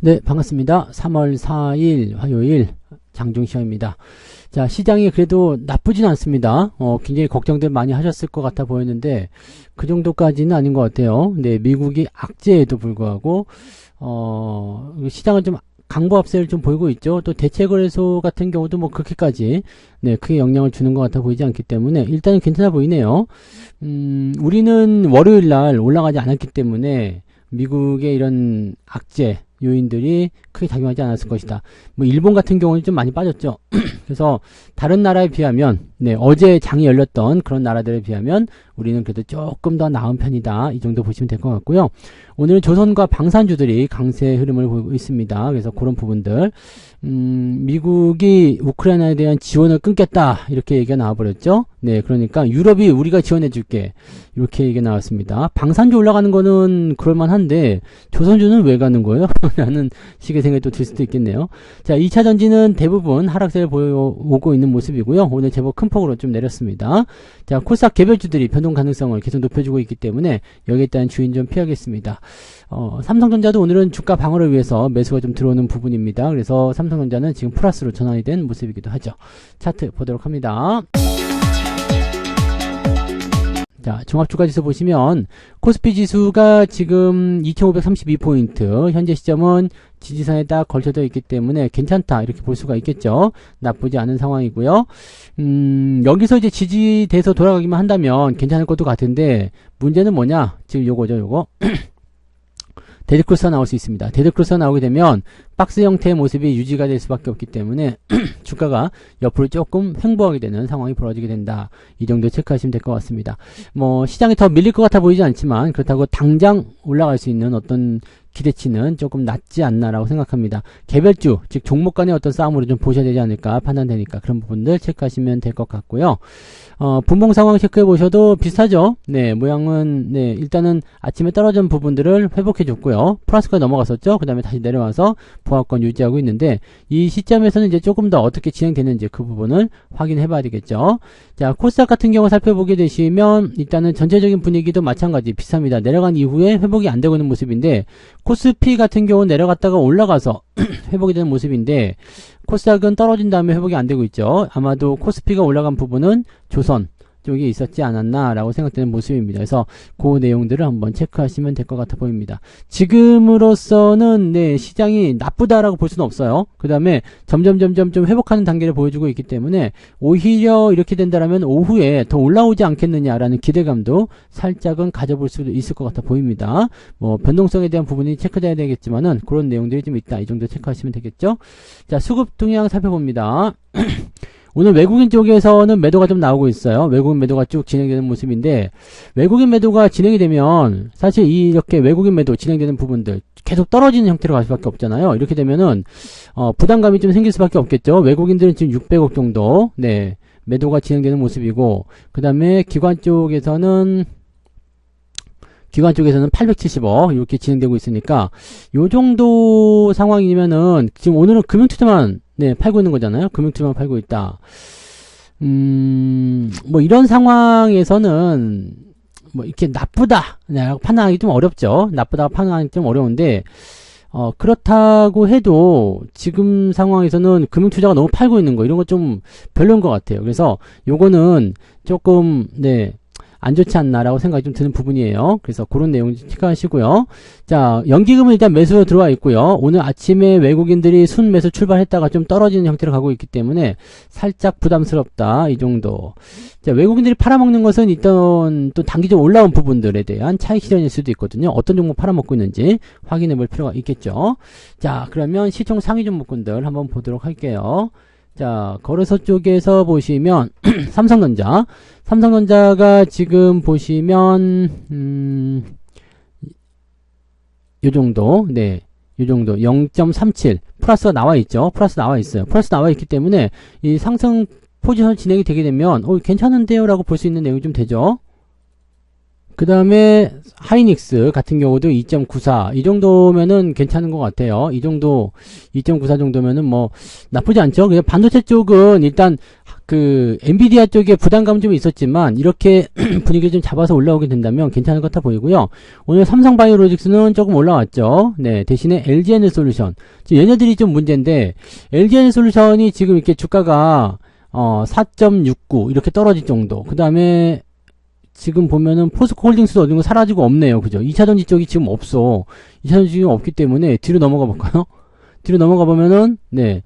네, 반갑습니다. 3월 4일 화요일 장중시험입니다. 자, 시장이 그래도 나쁘진 않습니다. 어, 굉장히 걱정들 많이 하셨을 것 같아 보였는데, 그 정도까지는 아닌 것 같아요. 네, 미국이 악재에도 불구하고, 어, 시장은 좀 강보 압세를 좀 보이고 있죠. 또 대체 거래소 같은 경우도 뭐 그렇게까지, 네, 크게 영향을 주는 것 같아 보이지 않기 때문에, 일단은 괜찮아 보이네요. 음, 우리는 월요일 날 올라가지 않았기 때문에, 미국의 이런 악재, 요인들이 크게 작용하지 않았을 것이다. 뭐 일본 같은 경우는 좀 많이 빠졌죠. 그래서 다른 나라에 비하면 네, 어제 장이 열렸던 그런 나라들에 비하면 우리는 그래도 조금 더 나은 편이다. 이 정도 보시면 될 것 같고요. 오늘 조선과 방산주들이 강세 흐름을 보이고 있습니다. 그래서 그런 부분들 음, 미국이 우크라이나에 대한 지원을 끊겠다 이렇게 얘기가 나와버렸죠. 네, 그러니까 유럽이 우리가 지원해줄게 이렇게 얘기가 나왔습니다. 방산주 올라가는 거는 그럴만한데 조선주는 왜 가는 거예요? 라는 식의 생각이 또 들 수도 있겠네요. 자, 2차 전지는 대부분 하락세를 보여오고 있는 모습이고요. 오늘 제법 큰 폭으로 좀 내렸습니다. 자, 코스닥 개별주들이 변동 가능성을 계속 높여주고 있기 때문에 여기에 따른 주인 좀 피하겠습니다. 어, 삼성전자도 오늘은 주가 방어를 위해서 매수가 좀 들어오는 부분입니다. 그래서 삼성전자는 지금 플러스로 전환이 된 모습이기도 하죠. 차트 보도록 합니다. 자, 종합주가지수 보시면 코스피 지수가 지금 2532포인트, 현재 시점은 지지선에 딱 걸쳐져 있기 때문에 괜찮다 이렇게 볼 수가 있겠죠. 나쁘지 않은 상황이고요. 음, 여기서 이제 지지돼서 돌아가기만 한다면 괜찮을 것도 같은데 문제는 뭐냐? 지금 요거죠, 요거. 데드크로스가 나올 수 있습니다. 데드크로스가 나오게 되면 박스 형태의 모습이 유지가 될 수밖에 없기 때문에 주가가 옆으로 조금 횡보하게 되는 상황이 벌어지게 된다. 이 정도 체크하시면 될 것 같습니다. 뭐 시장이 더 밀릴 것 같아 보이지 않지만 그렇다고 당장 올라갈 수 있는 어떤 기대치는 조금 낮지 않나라고 생각합니다. 개별주, 즉 종목 간의 어떤 싸움으로 좀 보셔야 되지 않을까 판단되니까 그런 부분들 체크하시면 될 것 같고요. 어, 분봉 상황 체크해 보셔도 비슷하죠. 네, 모양은 네, 일단은 아침에 떨어진 부분들을 회복해 줬고요. 플러스가 넘어갔었죠. 그 다음에 다시 내려와서 보합권 유지하고 있는데 이 시점에서는 이제 조금 더 어떻게 진행되는지 그 부분을 확인해 봐야 되겠죠. 자, 코스닥 같은 경우 살펴보게 되시면 일단은 전체적인 분위기도 마찬가지 비슷합니다. 내려간 이후에 회복이 안 되고 있는 모습인데 코스피 같은 경우 내려갔다가 올라가서 회복이 되는 모습인데 코스닥은 떨어진 다음에 회복이 안 되고 있죠. 아마도 코스피가 올라간 부분은 조선 쪽에 있었지 않았나라고 생각되는 모습입니다. 그래서 그 내용들을 한번 체크하시면 될 것 같아 보입니다. 지금으로서는 네, 시장이 나쁘다라고 볼 수는 없어요. 그 다음에 점점 점점 좀 회복하는 단계를 보여주고 있기 때문에 오히려 이렇게 된다라면 오후에 더 올라오지 않겠느냐라는 기대감도 살짝은 가져볼 수도 있을 것 같아 보입니다. 뭐 변동성에 대한 부분이 체크돼야 되겠지만은 그런 내용들이 좀 있다. 이 정도 체크하시면 되겠죠. 자, 수급 동향 살펴봅니다. 오늘 외국인 쪽에서는 매도가 좀 나오고 있어요. 외국인 매도가 쭉 진행되는 모습인데 외국인 매도가 진행이 되면 사실 이렇게 외국인 매도 진행되는 부분들 계속 떨어지는 형태로 갈 수밖에 없잖아요. 이렇게 되면은 어, 부담감이 좀 생길 수밖에 없겠죠. 외국인들은 지금 600억 정도 네 매도가 진행되는 모습이고 그 다음에 기관 쪽에서는 기관 쪽에서는 870억 이렇게 진행되고 있으니까 요 정도 상황이면은 지금 오늘은 금융투자만 네, 팔고 있는 거잖아요. 금융투자만 팔고 있다. 음, 뭐 이런 상황에서는 뭐 이렇게 나쁘다. 네, 판단하기 좀 어렵죠. 나쁘다고 판단하기 좀 어려운데 어, 그렇다고 해도 지금 상황에서는 금융투자가 너무 팔고 있는 거 이런 거 좀 별로인 것 같아요. 그래서 요거는 조금 네. 안 좋지 않나라고 생각이 좀 드는 부분이에요. 그래서 그런 내용 체크하시고요. 자, 연기금은 일단 매수로 들어와 있고요. 오늘 아침에 외국인들이 순 매수 출발했다가 좀 떨어지는 형태로 가고 있기 때문에 살짝 부담스럽다. 이 정도. 자, 외국인들이 팔아먹는 것은 일단 또 단기적으로 올라온 부분들에 대한 차익 실현일 수도 있거든요. 어떤 종목 팔아먹고 있는지 확인해 볼 필요가 있겠죠. 자, 그러면 시총 상위 종목군들 한번 보도록 할게요. 자, 거래소 쪽에서 보시면 삼성전자, 삼성전자가 지금 보시면 음, 요 정도, 네, 요 정도 0.37 플러스가 나와 있죠. 플러스 나와 있어요. 플러스 나와 있기 때문에 이 상승 포지션 진행이 되게 되면 어, 괜찮은데요 라고 볼 수 있는 내용이 좀 되죠. 그 다음에 하이닉스 같은 경우도 2.94. 이 정도면은 괜찮은 것 같아요. 이 정도, 2.94 정도면은 뭐, 나쁘지 않죠? 그냥 반도체 쪽은 일단, 그, 엔비디아 쪽에 부담감 좀 있었지만, 이렇게 분위기를 좀 잡아서 올라오게 된다면 괜찮을 것 같아 보이고요. 오늘 삼성바이오로직스는 조금 올라왔죠. 네, 대신에 LG에너 솔루션. 지금 얘네들이 좀 문제인데, LG에너 솔루션이 지금 이렇게 주가가, 어, 4.69 이렇게 떨어질 정도. 그 다음에 지금 보면은 포스코 홀딩스도 어딘가 사라지고 없네요. 그죠? 2차전지 쪽이 지금 없어. 2차전지 지금 없기 때문에 뒤로 넘어가 볼까요? 뒤로 넘어가 보면은 네.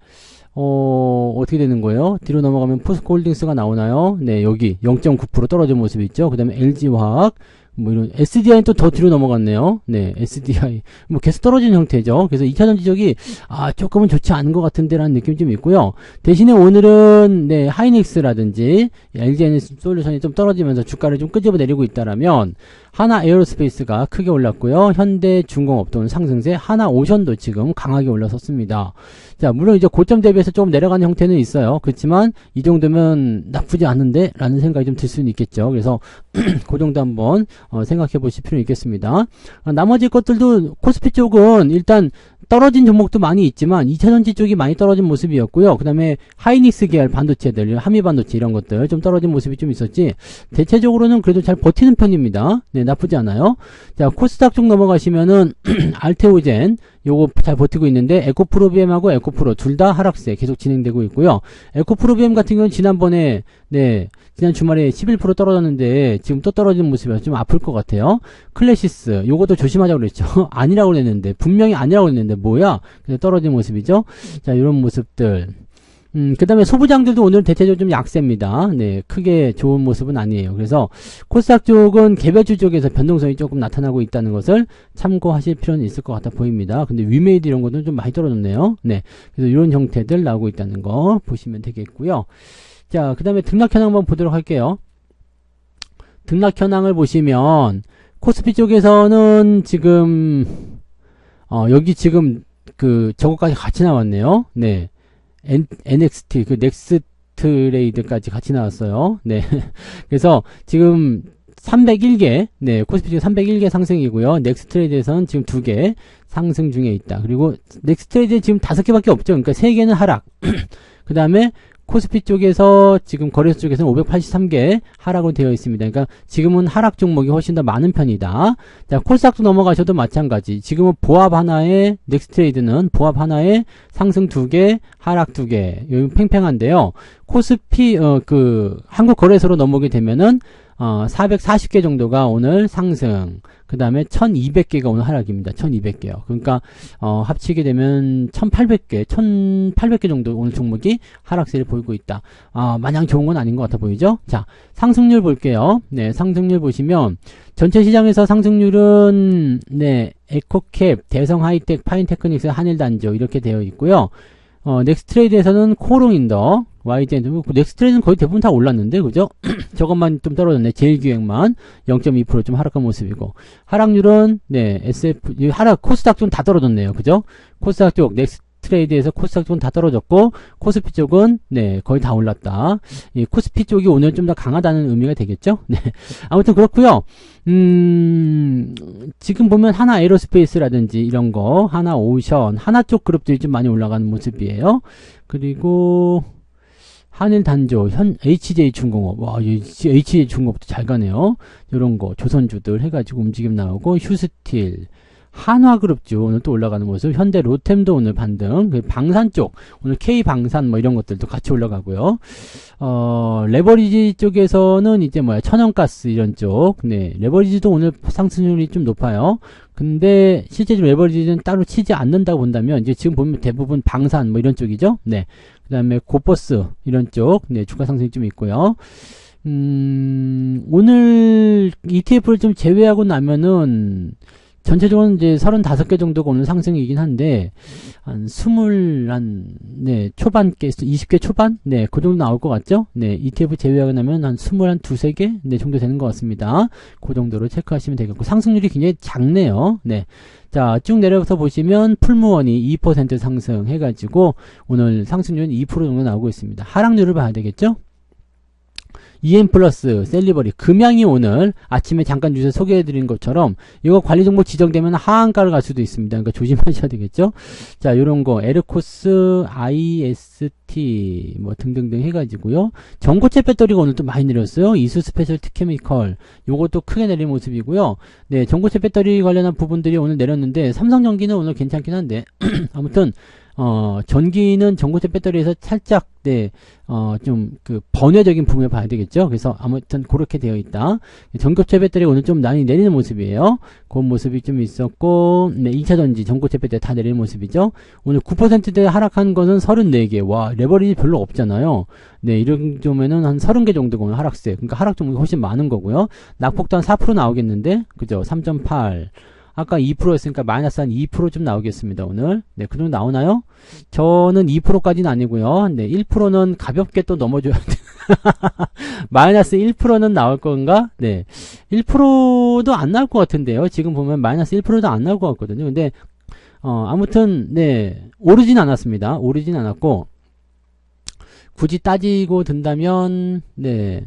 어, 어떻게 되는 거예요? 뒤로 넘어가면 포스코 홀딩스가 나오나요? 네, 여기 0.9% 떨어진 모습이 있죠. 그 다음에 LG화학, 뭐 이런 SDI는 또 더 뒤로 넘어갔네요. 네, SDI 뭐 계속 떨어진 형태죠. 그래서 2차전 지적이 아 조금은 좋지 않은 것 같은데라는 느낌이 좀 있고요. 대신에 오늘은 네 하이닉스라든지 LG 솔루션이 좀 떨어지면서 주가를 좀 끄집어 내리고 있다라면 하나 에어로스페이스가 크게 올랐고요. 현대 중공업 또는 상승세 하나 오션도 지금 강하게 올라섰습니다. 자, 물론 이제 고점 대비해서 조금 내려가는 형태는 있어요. 그렇지만 이 정도면 나쁘지 않은데 라는 생각이 좀 들 수는 있겠죠. 그래서 그 정도 한번 어, 생각해 보실 필요는 있겠습니다. 아, 나머지 것들도 코스피 쪽은 일단 떨어진 종목도 많이 있지만 2차전지 쪽이 많이 떨어진 모습이었고요. 그 다음에 하이닉스 계열 반도체들, 하미반도체 이런 것들 좀 떨어진 모습이 좀 있었지 대체적으로는 그래도 잘 버티는 편입니다. 네, 나쁘지 않아요. 자, 코스닥 쪽 넘어가시면은 알테오젠 요거 잘 버티고 있는데 에코프로비엠하고 에코프로 둘 다 하락세 계속 진행되고 있고요. 에코프로비엠 같은 경우는 지난번에 네 지난 주말에 11% 떨어졌는데 지금 또 떨어지는 모습이라서 좀 아플 것 같아요. 클래시스 요것도 조심하자고 그랬죠. 아니라고 그랬는데 분명히 아니라고 그랬는데 뭐야? 그래서 떨어진 모습이죠. 자 이런 모습들 음, 그 다음에 소부장들도 오늘 대체적으로 좀 약세입니다. 네, 크게 좋은 모습은 아니에요. 그래서 코스닥 쪽은 개별주 쪽에서 변동성이 조금 나타나고 있다는 것을 참고하실 필요는 있을 것 같아 보입니다. 근데 위메이드 이런 것도 좀 많이 떨어졌네요. 네, 그래서 이런 형태들 나오고 있다는 거 보시면 되겠고요. 자, 그 다음에 등락 현황 한번 보도록 할게요. 등락 현황을 보시면 코스피 쪽에서는 지금 어, 여기 지금 그 저거까지 같이 나왔네요. 네. N, NXT 그 넥스트 레이드까지 같이 나왔어요. 네. 그래서 지금 301개, 네, 코스피 지금 301개 상승이고요. 넥스트레이드에서는 지금 2개 상승 중에 있다. 그리고 넥스트레이드 지금 5개밖에 없죠. 그러니까 3개는 하락. 그 다음에 코스피 쪽에서 지금 거래소 쪽에서는 583개 하락으로 되어 있습니다. 그러니까 지금은 하락 종목이 훨씬 더 많은 편이다. 자, 콜스닥도 넘어가셔도 마찬가지. 지금은 보합 하나에 넥스트레이드는 보합 하나에 상승 2개, 하락 2개. 여기 팽팽한데요. 코스피 어 그 한국 거래소로 넘어오게 되면은 어, 440개 정도가 오늘 상승, 그 다음에 1200개가 오늘 하락입니다. 1200개요. 그러니까, 어, 합치게 되면 1800개, 1800개 정도 오늘 종목이 하락세를 보이고 있다. 아, 마냥 좋은 건 아닌 것 같아 보이죠? 자, 상승률 볼게요. 네, 상승률 보시면, 전체 시장에서 상승률은, 네, 에코캡, 대성 하이텍, 파인테크닉스, 한일단조, 이렇게 되어 있고요. 어, 넥스트레이드에서는 코롱인더, YDN, 넥스트레이드는 거의 대부분 다 올랐는데, 그죠? 저것만 좀 떨어졌네. 제일 기획만 0.2%좀 하락한 모습이고. 하락률은, 네, SF, 하락, 코스닥 좀 다 떨어졌네요. 그죠? 코스닥 쪽, 넥스 트, 트레이드에서 코스닥 쪽은 다 떨어졌고 코스피 쪽은 네 거의 다 올랐다. 이 코스피 쪽이 오늘 좀 더 강하다는 의미가 되겠죠. 네 아무튼 그렇고요. 음 지금 보면 하나 에로스페이스라든지 이런 거 하나 오션 하나 쪽 그룹들이 좀 많이 올라가는 모습이에요. 그리고 한일 단조, 현 HJ 중공업, 와, HJ 중공업도 잘 가네요. 이런 거 조선주들 해가지고 움직임 나오고 휴스틸, 한화그룹주 오늘 또 올라가는 모습 현대 로템도 오늘 반등 그 방산 쪽 오늘 K방산 뭐 이런 것들도 같이 올라가고요. 어 레버리지 쪽에서는 이제 뭐야 천연가스 이런 쪽 네 레버리지도 오늘 상승률이 좀 높아요. 근데 실제로 레버리지는 따로 치지 않는다고 본다면 이제 지금 보면 대부분 방산 뭐 이런 쪽이죠? 네 그 다음에 고버스 이런 쪽 네 주가 상승이 좀 있고요. 음 오늘 ETF를 좀 제외하고 나면은 전체적으로 이제 35개 정도가 오늘 상승이긴 한데, 한 20, 한, 네, 초반께, 20개 초반? 네, 그 정도 나올 것 같죠? 네, ETF 제외하고 나면 한 20, 한 두세 개? 네, 정도 되는 것 같습니다. 그 정도로 체크하시면 되겠고, 상승률이 굉장히 작네요. 네. 자, 쭉 내려서 보시면, 풀무원이 2% 상승해가지고, 오늘 상승률은 2% 정도 나오고 있습니다. 하락률을 봐야 되겠죠? EM 플러스, 셀리버리, 금양이 오늘 아침에 잠깐 뉴스 소개해드린 것처럼 이거 관리 종목 지정되면 하한가를 갈 수도 있습니다. 그러니까 조심하셔야 되겠죠. 자, 요런 거 에르코스, IST 뭐 등등등 해가지고요. 전고체 배터리가 오늘 또 많이 내렸어요. 이수 스페셜 티 케미컬 요것도 크게 내린 모습이고요. 네, 전고체 배터리 관련한 부분들이 오늘 내렸는데 삼성전기는 오늘 괜찮긴 한데 아무튼 어, 전기는 전고체 배터리에서 살짝, 네, 어, 좀, 그, 번외적인 부분을 봐야 되겠죠? 그래서 아무튼 그렇게 되어 있다. 전고체 배터리 오늘 좀 많이 내리는 모습이에요. 그 모습이 좀 있었고, 네, 2차 전지, 전고체 배터리 다 내리는 모습이죠? 오늘 9%대 하락한 것은 34개. 와, 레버리지 별로 없잖아요. 네, 이런 점에는 한 30개 정도가 오늘 하락세. 그러니까 하락 종목이 훨씬 많은 거고요. 낙폭도 한 4% 나오겠는데, 그죠? 3.8. 아까 2%였으니까 마이너스 한 2%좀 나오겠습니다, 오늘. 네, 그 정도 나오나요? 저는 2%까지는 아니고요. 네, 1%는 가볍게 또 넘어줘야 돼. 마이너스 1%는 나올 건가? 네. 1%도 안 나올 것 같은데요. 지금 보면 마이너스 1%도 안 나올 것 같거든요. 근데, 어, 아무튼, 네. 오르진 않았습니다. 오르진 않았고, 굳이 따지고 든다면, 네.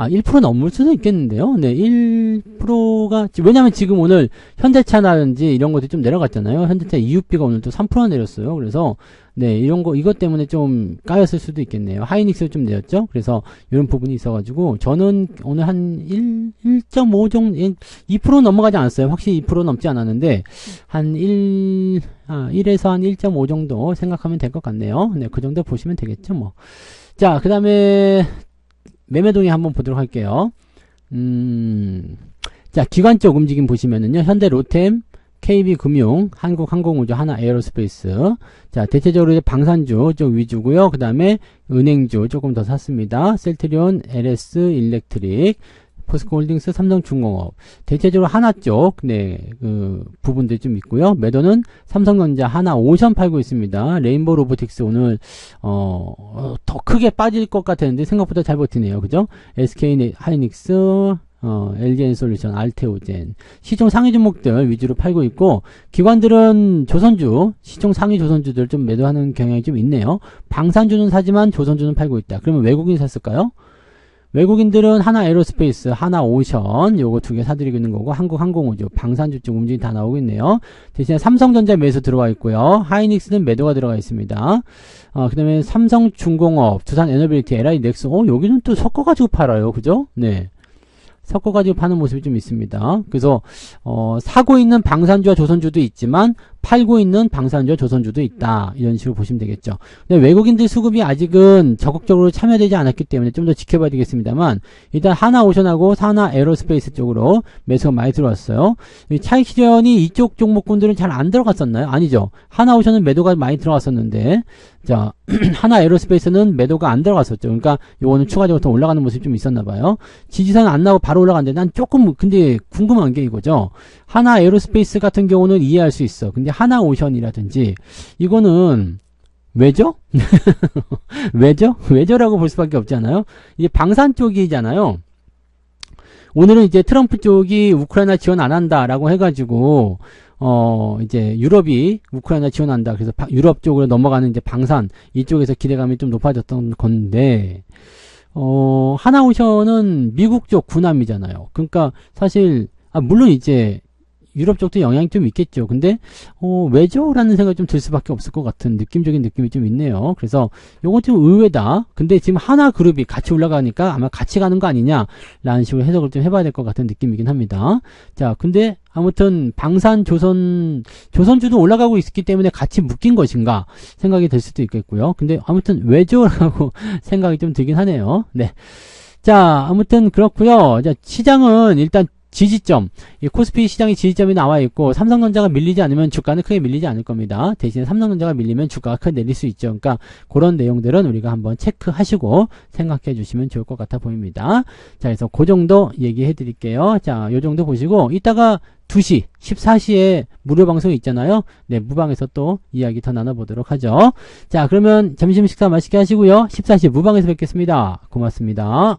아, 1% 넘을 수도 있겠는데요. 네, 1%가, 왜냐면 지금 오늘 현대차라든지 이런 것들이 좀 내려갔잖아요. 현대차 EUP가 오늘 또 3% 내렸어요. 그래서, 네, 이런 거, 이것 때문에 좀 까였을 수도 있겠네요. 하이닉스 좀 내렸죠? 그래서 이런 부분이 있어가지고, 저는 오늘 한 1, 1.5 정도, 2% 넘어가지 않았어요. 확실히 2% 넘지 않았는데, 한 1, 아, 1에서 한 1.5 정도 생각하면 될 것 같네요. 네, 그 정도 보시면 되겠죠, 뭐. 자, 그 다음에, 매매동의 한번 보도록 할게요. 음, 자, 기관 쪽 움직임 보시면은요, 현대 로템, KB금융, 한국항공우주, 하나 에어로스페이스. 자, 대체적으로 이제 방산주 쪽 위주고요. 그 다음에 은행주 조금 더 샀습니다. 셀트리온, LS, 일렉트릭, 포스코홀딩스, 삼성중공업. 대체적으로 하나 쪽, 네, 그, 부분들이 좀 있고요. 매도는 삼성전자 하나 오션 팔고 있습니다. 레인보우 로보틱스 오늘, 어, 어, 더 크게 빠질 것 같았는데 생각보다 잘 버티네요. 그죠? SK 하이닉스, 어, LGN 솔루션, 알테오젠. 시총 상위 종목들 위주로 팔고 있고, 기관들은 조선주, 시총 상위 조선주들 좀 매도하는 경향이 좀 있네요. 방산주는 사지만 조선주는 팔고 있다. 그러면 외국인이 샀을까요? 외국인들은 하나 에로스페이스, 하나 오션, 요거 두 개 사드리고 있는 거고, 한국 항공우주, 방산주 쪽 움직임이 다 나오고 있네요. 대신에 삼성전자 매수 들어와 있고요. 하이닉스는 매도가 들어가 있습니다. 어, 그 다음에 삼성중공업, 두산에너빌리티, LI 넥스, 어, 여기는 또 섞어가지고 팔아요. 그죠? 네. 섞어가지고 파는 모습이 좀 있습니다. 그래서 어, 사고 있는 방산주와 조선주도 있지만 팔고 있는 방산주와 조선주도 있다. 이런 식으로 보시면 되겠죠. 근데 외국인들 수급이 아직은 적극적으로 참여되지 않았기 때문에 좀 더 지켜봐야 되겠습니다만 일단 하나 오션하고 하나 에어로스페이스 쪽으로 매수가 많이 들어왔어요. 차익 실현이 이쪽 종목군들은 잘 안 들어갔었나요? 아니죠. 하나 오션은 매도가 많이 들어갔었는데 자 하나 에어로스페이스는 매도가 안 들어갔었죠. 그러니까 요거는 추가적으로 더 올라가는 모습이 좀 있었나 봐요. 지지선 안 나고 바로 올라갔는데 난 조금 근데 궁금한 게 이거죠. 하나 에어로스페이스 같은 경우는 이해할 수 있어. 근데 하나 오션이라든지 이거는 왜죠? 왜죠? 왜죠라고 볼 수밖에 없지 않아요? 이게 방산 쪽이잖아요. 오늘은 이제 트럼프 쪽이 우크라이나 지원 안 한다라고 해가지고 어 이제 유럽이 우크라이나 지원한다. 그래서 바, 유럽 쪽으로 넘어가는 이제 방산 이쪽에서 기대감이 좀 높아졌던 건데 어 하나오션은 미국 쪽 군함이잖아요. 그러니까 사실 아 물론 이제 유럽 쪽도 영향이 좀 있겠죠. 근데 어, 왜죠? 라는 생각이 좀 들 수밖에 없을 것 같은 느낌적인 느낌이 좀 있네요. 그래서 요건 좀 의외다. 근데 지금 하나 그룹이 같이 올라가니까 아마 같이 가는 거 아니냐? 라는 식으로 해석을 좀 해봐야 될 것 같은 느낌이긴 합니다. 자, 근데 아무튼 방산 조선 조선주도 올라가고 있기 때문에 같이 묶인 것인가 생각이 들 수도 있겠고요. 근데 아무튼 왜죠라고 생각이 좀 들긴 하네요. 네. 자, 아무튼 그렇고요. 자, 시장은 일단 지지점, 이 코스피 시장의 지지점이 나와 있고 삼성전자가 밀리지 않으면 주가는 크게 밀리지 않을 겁니다. 대신에 삼성전자가 밀리면 주가가 크게 내릴 수 있죠. 그러니까 그런 내용들은 우리가 한번 체크하시고 생각해 주시면 좋을 것 같아 보입니다. 자, 그래서 그 정도 얘기해 드릴게요. 자, 요 정도 보시고 이따가 2시, 14시에 무료 방송이 있잖아요. 네, 무방에서 또 이야기 더 나눠보도록 하죠. 자, 그러면 점심 식사 맛있게 하시고요. 14시 무방에서 뵙겠습니다. 고맙습니다.